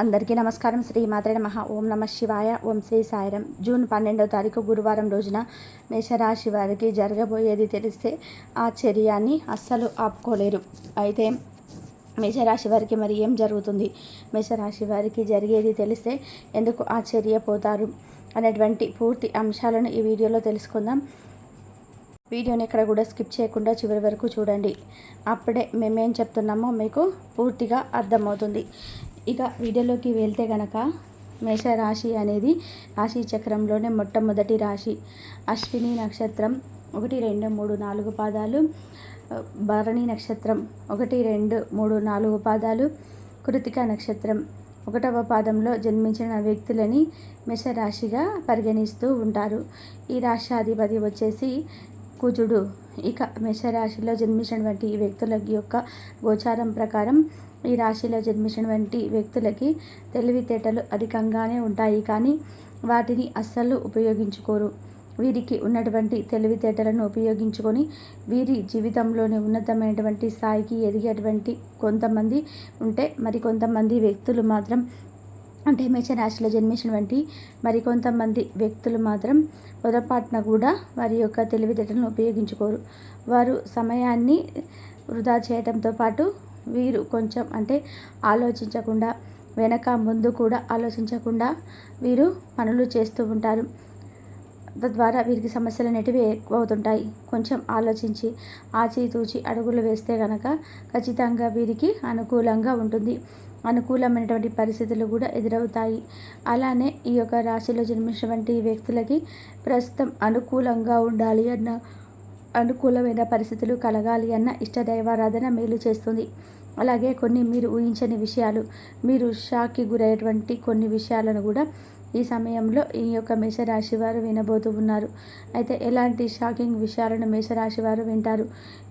అందరికీ నమస్కారం. శ్రీ మాత్రే నమ. ఓం నమ శివాయ. ఓం శ్రీ సాయిరం. జూన్ పన్నెండవ తారీఖు గురువారం రోజున మేషరాశి వారికి జరగబోయేది తెలిస్తే ఆ చర్యాన్ని అస్సలు ఆపుకోలేరు. అయితే మేషరాశి వారికి మరి ఏం జరుగుతుంది? మేషరాశి వారికి జరిగేది తెలిస్తే ఎందుకు ఆశ్చర్యపోతారు అనేటువంటి పూర్తి అంశాలను ఈ వీడియోలో తెలుసుకుందాం. వీడియోని ఎక్కడ కూడా స్కిప్ చేయకుండా చివరి వరకు చూడండి. అప్పుడే మేమేం చెప్తున్నామో మీకు పూర్తిగా అర్థమవుతుంది. ఇక వీడియోలోకి వెళ్తే గనక మేషరాశి అనేది రాశి చక్రంలోనే మొట్టమొదటి రాశి. అశ్విని నక్షత్రం ఒకటి రెండు మూడు నాలుగు పాదాలు. భరణి నక్షత్రం ఒకటి రెండు మూడు నాలుగు పాదాలు. కృతిక నక్షత్రం ఒకటవ పాదంలో జన్మించిన వ్యక్తులని మేషరాశిగా పరిగణిస్తూ ఉంటారు. ఈ రాష్ట్రాధిపతి వచ్చేసి కుజుడు. ఇక మేషరాశిలో జన్మించినటువంటి వ్యక్తుల యొక్క గోచారం ప్రకారం ఈ రాశిలో జన్మించినటువంటి వ్యక్తులకి తెలివితేటలు అధికంగానే ఉంటాయి. కానీ వాటిని అస్సలు ఉపయోగించుకోరు. వీరికి ఉన్నటువంటి తెలివితేటలను ఉపయోగించుకొని వీరి జీవితంలోని ఉన్నతమైనటువంటి స్థాయికి ఎదిగేటువంటి కొంతమంది ఉంటే మరి కొంతమంది వ్యక్తులు మాత్రం అంటే మేషరాశిలో జన్మించినటువంటి మరికొంతమంది వ్యక్తులు మాత్రం పొరపాటున కూడా వారి యొక్క తెలివితేటలను ఉపయోగించుకోరు. వారు సమయాన్ని వృధా చేయడంతో పాటు వీరు కొంచెం అంటే ఆలోచించకుండా వెనక ముందు కూడా ఆలోచించకుండా వీరు పనులు చేస్తూ ఉంటారు. తద్వారా వీరికి సమస్యలు అనేటివి ఎక్కువ అవుతుంటాయి కొంచెం ఆలోచించి ఆచితూచి అడుగులు వేస్తే కనుక ఖచ్చితంగా వీరికి అనుకూలంగా ఉంటుంది. అనుకూలమైనటువంటి పరిస్థితులు కూడా ఎదురవుతాయి. అలానే ఈ యొక్క రాశిలో జన్మించినటువంటి వ్యక్తులకి ప్రస్తుతం అనుకూలంగా ఉండాలి అన్న అనుకూలమైన పరిస్థితులు కలగాలి అన్న ఇష్టదైవారాధన మేలు చేస్తుంది. అలాగే కొన్ని మీరు ఊహించని విషయాలు మీరు షాక్కి గురయ్యేటువంటి కొన్ని విషయాలను కూడా ఈ సమయంలో ఈ యొక్క మేషరాశి వారు వినబోతూ ఉన్నారు. అయితే ఎలాంటి షాకింగ్ విషయాలను మేషరాశి వారు వింటారు?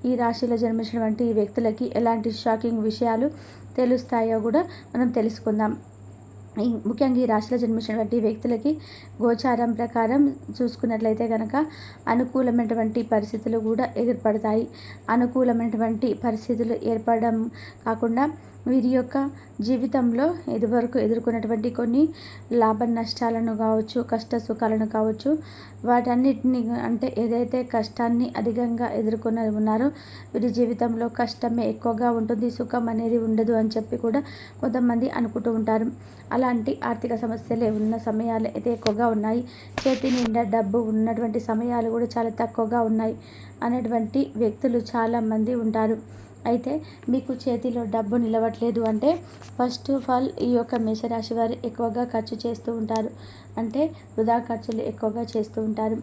ఈ రాశిలో జన్మించినటువంటి వ్యక్తులకి ఎలాంటి షాకింగ్ విషయాలు తెలుస్తాయో కూడా మనం తెలుసుకుందాం. ముఖ్యంగా ఈ రాశిలో జన్మించినటువంటి వ్యక్తులకి గోచారం ప్రకారం చూసుకున్నట్లయితే కనుక అనుకూలమైనటువంటి పరిస్థితులు కూడా ఏర్పడతాయి. అనుకూలమైనటువంటి పరిస్థితులు ఏర్పడడం కాకుండా వీరి యొక్క జీవితంలో ఇదివరకు ఎదుర్కొన్నటువంటి కొన్ని లాభ నష్టాలను కావచ్చు కష్ట సుఖాలను కావచ్చు వాటన్నిటిని అంటే ఏదైతే కష్టాన్ని అధికంగా ఎదుర్కొని ఉన్నారో వీరి జీవితంలో కష్టమే ఎక్కువగా ఉంటుంది సుఖం అనేది ఉండదు అని చెప్పి కూడా కొంతమంది అనుకుంటూ ఉంటారు. అలాంటి ఆర్థిక సమస్యలే ఉన్న సమయాలు అయితే ఎక్కువగా ఉన్నాయి. చేతి నిండా డబ్బు ఉన్నటువంటి సమయాలు కూడా చాలా తక్కువగా ఉన్నాయి అనేటువంటి వ్యక్తులు చాలామంది ఉంటారు. అయితే మీకు చేతిలో డబ్బు నిలవట్లేదు అంటే ఫస్ట్ ఆఫ్ ఆల్ ఈ యొక్క మేషరాశి వారు ఎక్కువగా ఖర్చు చేస్తూ ఉంటారు. అంటే వృధా ఖర్చులు ఎక్కువగా చేస్తూ ఉంటారు.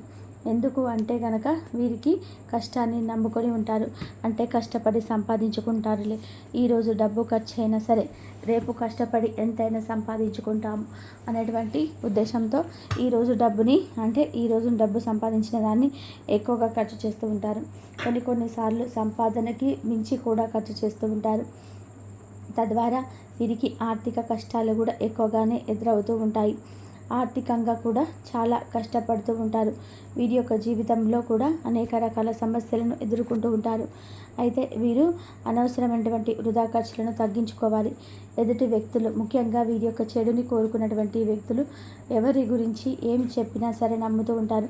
ఎందుకు అంటే కనుక వీరికి కష్టాన్ని నమ్ముకొని ఉంటారు. అంటే కష్టపడి సంపాదించుకుంటారులే. ఈరోజు డబ్బు ఖర్చు అయినా సరే రేపు కష్టపడి ఎంతైనా సంపాదించుకుంటాము అనేటువంటి ఉద్దేశంతో ఈరోజు డబ్బుని అంటే ఈరోజు డబ్బు సంపాదించిన దాన్ని ఎక్కువగా ఖర్చు చేస్తూ ఉంటారు. కొన్ని కొన్నిసార్లు సంపాదనకి మించి కూడా ఖర్చు చేస్తూ ఉంటారు. తద్వారా వీరికి ఆర్థిక కష్టాలు కూడా ఎక్కువగానే ఎదురవుతూ ఉంటాయి. ఆర్థికంగా కూడా చాలా కష్టపడుతూ ఉంటారు. వీరి యొక్క జీవితంలో కూడా అనేక రకాల సమస్యలను ఎదుర్కొంటూ ఉంటారు. అయితే వీరు అనవసరమైనటువంటి వృధా ఖర్చులను తగ్గించుకోవాలి. ఎదుటి వ్యక్తులు ముఖ్యంగా వీరి యొక్క చెడుని కోరుకున్నటువంటి వ్యక్తులు ఎవరి గురించి ఏం చెప్పినా సరే నమ్ముతూ ఉంటారు.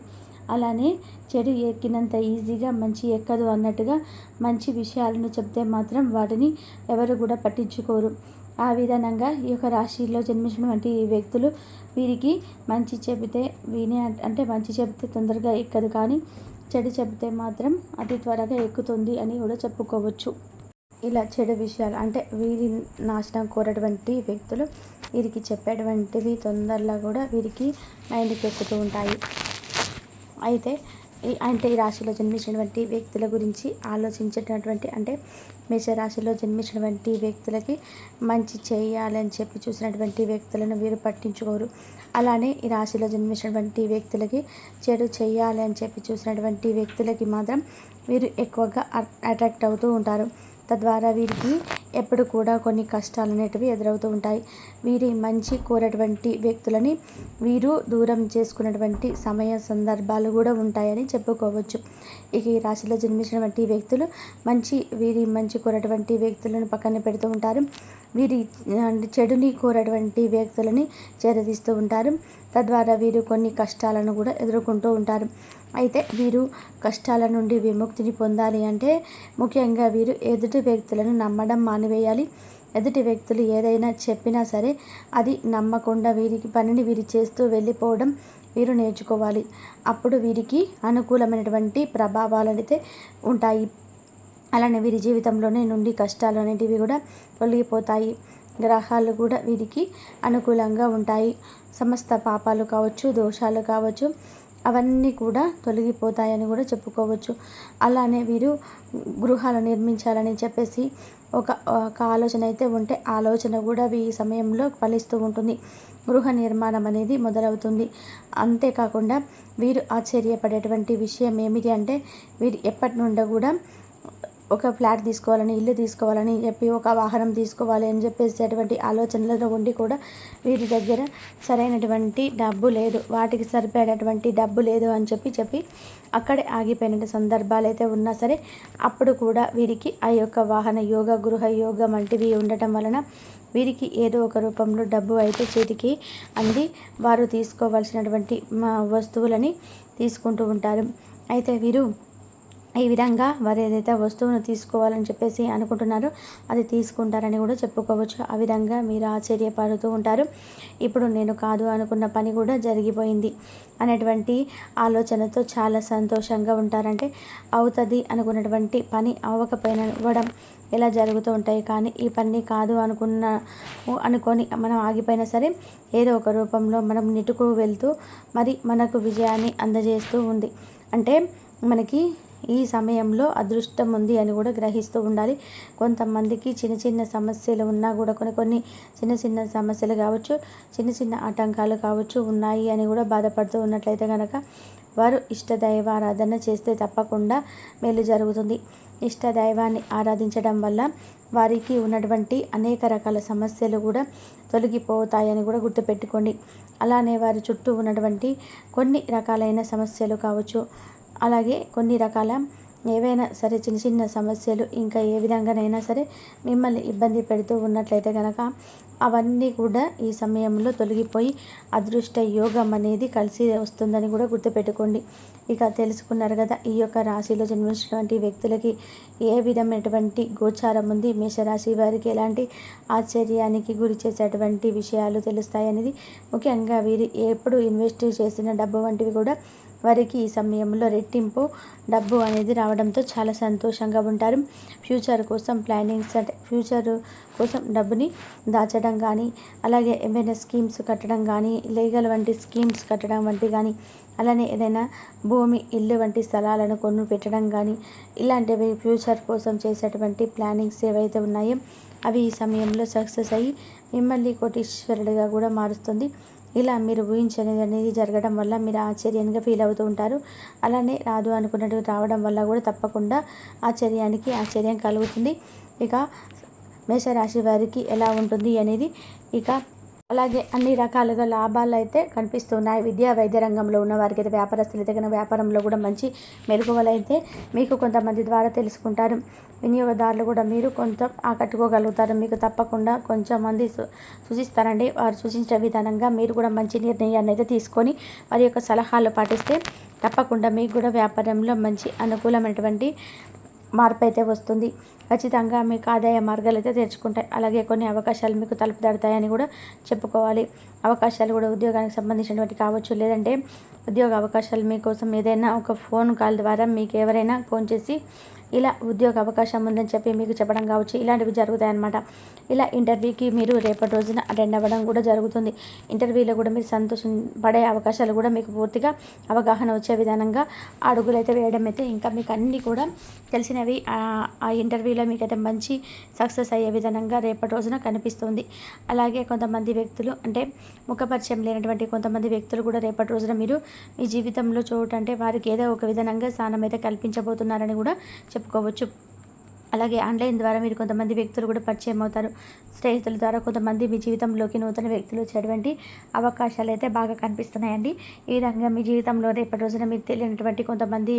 అలానే చెడు ఎక్కినంత ఈజీగా మంచి ఎక్కదు అన్నట్టుగా మంచి విషయాలను చెప్తే మాత్రం వాటిని ఎవరు కూడా పట్టించుకోరు. ఆ విధానంగా ఈ యొక్క రాశిలో జన్మించినటువంటి వ్యక్తులు వీరికి మంచి చెబితే వినే అంటే మంచి చెబితే తొందరగా ఎక్కదు కానీ చెడు చెబితే మాత్రం అతి త్వరగా ఎక్కుతుంది అని కూడా చెప్పుకోవచ్చు. ఇలా చెడు విషయాలు అంటే వీరి నాశనం కోరటువంటి వ్యక్తులు వీరికి చెప్పేటువంటివి తొందరలో కూడా వీరికి మైండ్కి ఎక్కుతూ ఉంటాయి. అయితే అంటే ఈ రాశిలో జన్మించినటువంటి వ్యక్తుల గురించి ఆలోచించేటటువంటి అంటే మేషరాశిలో జన్మించినటువంటి వ్యక్తులకి మంచి చేయాలని చెప్పి చూసినటువంటి వ్యక్తులను వీరు పట్టించుకోరు. అలానే ఈ రాశిలో జన్మించినటువంటి వ్యక్తులకి చెడు చేయాలి అని చెప్పి చూసినటువంటి వ్యక్తులకి మాత్రం వీరు ఎక్కువగా అట్రాక్ట్ అవుతూ ఉంటారు. తద్వారా వీరికి ఎప్పుడు కూడా కొన్ని కష్టాలు అనేటివి ఎదురవుతూ ఉంటాయి. వీరి మంచి కోరేటువంటి వ్యక్తులని వీరు దూరం చేసుకున్నటువంటి సమయ సందర్భాలు కూడా ఉంటాయని చెప్పుకోవచ్చు. ఇక ఈ రాశిలో జన్మించినటువంటి వ్యక్తులు మంచి వీరి మంచి కోరేటువంటి వ్యక్తులను పక్కన పెడుతూ ఉంటారు. వీరి చెడుని కోరేటువంటి వ్యక్తులని చేరదీస్తూ ఉంటారు. తద్వారా వీరు కొన్ని కష్టాలను కూడా ఎదుర్కొంటూ ఉంటారు. అయితే వీరు కష్టాల నుండి విముక్తిని పొందాలి అంటే ముఖ్యంగా వీరు ఎదుటి వ్యక్తులను నమ్మడం మానివేయాలి. ఎదుటి వ్యక్తులు ఏదైనా చెప్పినా సరే అది నమ్మకుండా వీరికి పనిని వీరు చేస్తూ వెళ్ళిపోవడం వీరు నేర్చుకోవాలి. అప్పుడు వీరికి అనుకూలమైనటువంటి ప్రభావాలు అయితే ఉంటాయి. అలానే వీరి జీవితంలోనే నుండి కష్టాలు అనేటివి కూడా తొలగిపోతాయి. గ్రహాలు కూడా వీరికి అనుకూలంగా ఉంటాయి. సమస్త పాపాలు కావచ్చు దోషాలు కావచ్చు అవన్నీ కూడా తొలగిపోతాయని కూడా చెప్పుకోవచ్చు. అలానే వీరు గృహాలు నిర్మించాలని చెప్పేసి ఒక ఒక ఆలోచన అయితే ఉంటే ఆలోచన కూడా ఈ సమయంలో ఫలిస్తూ ఉంటుంది. గృహ నిర్మాణం అనేది మొదలవుతుంది. అంతేకాకుండా వీరు ఆశ్చర్యపడేటువంటి విషయం ఏమిటి అంటే వీరు ఎప్పటి నుండో కూడా ఒక ఫ్లాట్ తీసుకోవాలని ఇల్లు తీసుకోవాలని చెప్పి ఒక వాహనం తీసుకోవాలి అని చెప్పేసి అటువంటి ఆలోచనలతో ఉండి కూడా వీరి దగ్గర సరైనటువంటి డబ్బు లేదు. వాటికి సరిపడేటువంటి డబ్బు లేదు అని చెప్పి చెప్పి అక్కడే ఆగిపోయిన సందర్భాలు అయితే ఉన్నా సరే అప్పుడు కూడా వీరికి ఆ యొక్క వాహన యోగ గృహ యోగ వంటివి ఉండటం వలన వీరికి ఏదో ఒక రూపంలో డబ్బు అయితే చేతికి అంది. వారు తీసుకోవాల్సినటువంటి వస్తువులని తీసుకుంటూ ఉంటారు. అయితే వీరు ఈ విధంగా వారు ఏదైతే వస్తువును తీసుకోవాలని చెప్పేసి అనుకుంటున్నారో అది తీసుకుంటారని కూడా చెప్పుకోవచ్చు. ఆ విధంగా మీరు ఆశ్చర్యపడుతూ ఉంటారు. ఇప్పుడు నేను కాదు అనుకున్న పని కూడా జరిగిపోయింది అనేటువంటి ఆలోచనతో చాలా సంతోషంగా ఉంటారంటే అవుతుంది అనుకున్నటువంటి పని అవ్వకపోయినా ఇవ్వడం ఇలా జరుగుతూ ఉంటాయి. కానీ ఈ పని కాదు అనుకున్న అనుకొని మనం ఆగిపోయినా సరే ఏదో ఒక రూపంలో మనం నిటుకు వెళ్తూ మరి మనకు విజయాన్ని అందజేస్తూ ఉంది. అంటే మనకి ఈ సమయంలో అదృష్టం ఉంది అని కూడా గ్రహిస్తూ ఉండాలి. కొంతమందికి చిన్న చిన్న సమస్యలు ఉన్నా కూడా కొన్ని కొన్ని చిన్న చిన్న సమస్యలు కావచ్చు చిన్న చిన్న ఆటంకాలు కావచ్చు ఉన్నాయి అని కూడా బాధపడుతూ ఉన్నట్లయితే కనుక వారు ఇష్ట దైవారాధన చేస్తే తప్పకుండా మేలు జరుగుతుంది. ఇష్ట దైవాన్ని ఆరాధించడం వల్ల వారికి ఉన్నటువంటి అనేక రకాల సమస్యలు కూడా తొలగిపోతాయని కూడా గుర్తుపెట్టుకోండి. అలానే వారి చుట్టూ ఉన్నటువంటి కొన్ని రకాలైన సమస్యలు కావచ్చు అలాగే కొన్ని రకాల ఏవైనా సరే చిన్న చిన్న సమస్యలు ఇంకా ఏ విధంగానైనా సరే మిమ్మల్ని ఇబ్బంది పెడుతూ ఉన్నట్లయితే కనుక అవన్నీ కూడా ఈ సమయంలో తొలగిపోయి అదృష్ట యోగం అనేది కలిసి వస్తుందని కూడా గుర్తుపెట్టుకోండి. ఇక తెలుసుకున్నారు కదా ఈ యొక్క రాశిలో జన్మించినటువంటి వ్యక్తులకి ఏ విధమైనటువంటి గోచారం ఉంది? మేషరాశి వారికి ఎలాంటి ఆశ్చర్యానికి గురి చేసేటువంటి విషయాలు తెలుస్తాయనేది ముఖ్యంగా వీరు ఎప్పుడు ఇన్వెస్ట్ చేసిన డబ్బు వంటివి కూడా వారికి ఈ సమయంలో రెట్టింపు డబ్బు అనేది రావడంతో చాలా సంతోషంగా ఉంటారు. ఫ్యూచర్ కోసం ప్లానింగ్స్ అంటే ఫ్యూచర్ కోసం డబ్బుని దాచడం కానీ అలాగే ఏమైనా స్కీమ్స్ కట్టడం కానీ లీగల్ వంటి స్కీమ్స్ కట్టడం వంటి కానీ అలానే ఏదైనా భూమి ఇల్లు వంటి స్థలాలను కొను పెట్టడం కానీ ఇలాంటివి ఫ్యూచర్ కోసం చేసేటువంటి ప్లానింగ్స్ ఏవైతే ఉన్నాయో అవి ఈ సమయంలో సక్సెస్ అయ్యి మిమ్మల్ని కోటీశ్వరుడిగా కూడా మారుస్తుంది. ఇలా మీరు ఊహించనిది అనేది జరగడం వల్ల మీరు ఆశ్చర్యంగా ఫీల్ అవుతూ ఉంటారు. అలానే రాదు అనుకున్నట్టు రావడం వల్ల కూడా తప్పకుండా ఆశ్చర్యానికి ఆశ్చర్యం కలుగుతుంది. ఇక మేషరాశి వారికి ఎలా ఉంటుంది అనేది ఇక అలాగే అన్ని రకాలుగా లాభాలు అయితే కనిపిస్తున్నాయి. విద్యా వైద్య రంగంలో ఉన్న వారికి అయితే వ్యాపారస్తులు అయితే వ్యాపారంలో కూడా మంచి మెరుగువలు అయితే మీకు కొంతమంది ద్వారా తెలుసుకుంటారు. వినియోగదారులు కూడా మీరు కొంత ఆకట్టుకోగలుగుతారు. మీకు తప్పకుండా కొంచెం మంది సూచిస్తారండి. వారు సూచించే విధానంగా మీరు కూడా మంచి నిర్ణయాన్ని అయితే తీసుకొని వారి యొక్క సలహాలు పాటిస్తే తప్పకుండా మీకు కూడా వ్యాపారంలో మంచి అనుకూలమైనటువంటి మార్పు అయితే వస్తుంది. ఖచ్చితంగా మీకు ఆదాయ మార్గాలు అయితే తెరుచుకుంటాయి. అలాగే కొన్ని అవకాశాలు మీకు తలుపు తడతాయని కూడా చెప్పుకోవాలి. అవకాశాలు కూడా ఉద్యోగానికి సంబంధించినటువంటి కావచ్చు లేదంటే ఉద్యోగ అవకాశాలు మీకోసం ఏదైనా ఒక ఫోన్ కాల్ ద్వారా మీకు ఎవరైనా ఫోన్ చేసి ఇలా ఉద్యోగ అవకాశం ఉందని చెప్పి మీకు చెప్పడం కావచ్చు. ఇలాంటివి జరుగుతాయన్నమాట. ఇలా ఇంటర్వ్యూకి మీరు రేపటి రోజున అటెండ్ అవ్వడం కూడా జరుగుతుంది. ఇంటర్వ్యూలో కూడా మీరు సంతోషం పడే అవకాశాలు కూడా మీకు పూర్తిగా అవగాహన వచ్చే విధానంగా అడుగులు అయితే వేయడం అయితే ఇంకా మీకు అన్నీ కూడా తెలిసినవి. ఆ ఇంటర్వ్యూలో మీకైతే మంచి సక్సెస్ అయ్యే విధానంగా రేపటి రోజున కనిపిస్తుంది. అలాగే కొంతమంది వ్యక్తులు అంటే ముఖపరిచయం లేనటువంటి కొంతమంది వ్యక్తులు కూడా రేపటి రోజున మీరు మీ జీవితంలో చోటు అంటే వారికి ఏదో ఒక విధంగా స్థానం అయితే కల్పించబోతున్నారని కూడా చెప్పుకోవచ్చు. అలాగే ఆన్లైన్ ద్వారా మీరు కొంతమంది వ్యక్తులు కూడా పరిచయం అవుతారు. స్నేహితుల ద్వారా కొంతమంది మీ జీవితంలోకి నూతన వ్యక్తులు వచ్చేటువంటి అవకాశాలు అయితే బాగా కనిపిస్తున్నాయండి. ఈ విధంగా మీ జీవితంలో రేపటి రోజున మీకు తెలియనటువంటి కొంతమంది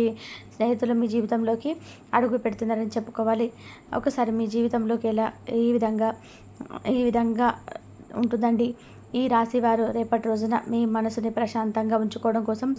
స్నేహితులు మీ జీవితంలోకి అడుగు పెడుతున్నారని చెప్పుకోవాలి. ఒకసారి మీ జీవితంలోకి ఎలా ఈ విధంగా ఈ విధంగా ఉంటుందండి? ఈ రాశి వారు రేపటి రోజున మీ మనసుని ప్రశాంతంగా ఉంచుకోవడం కోసం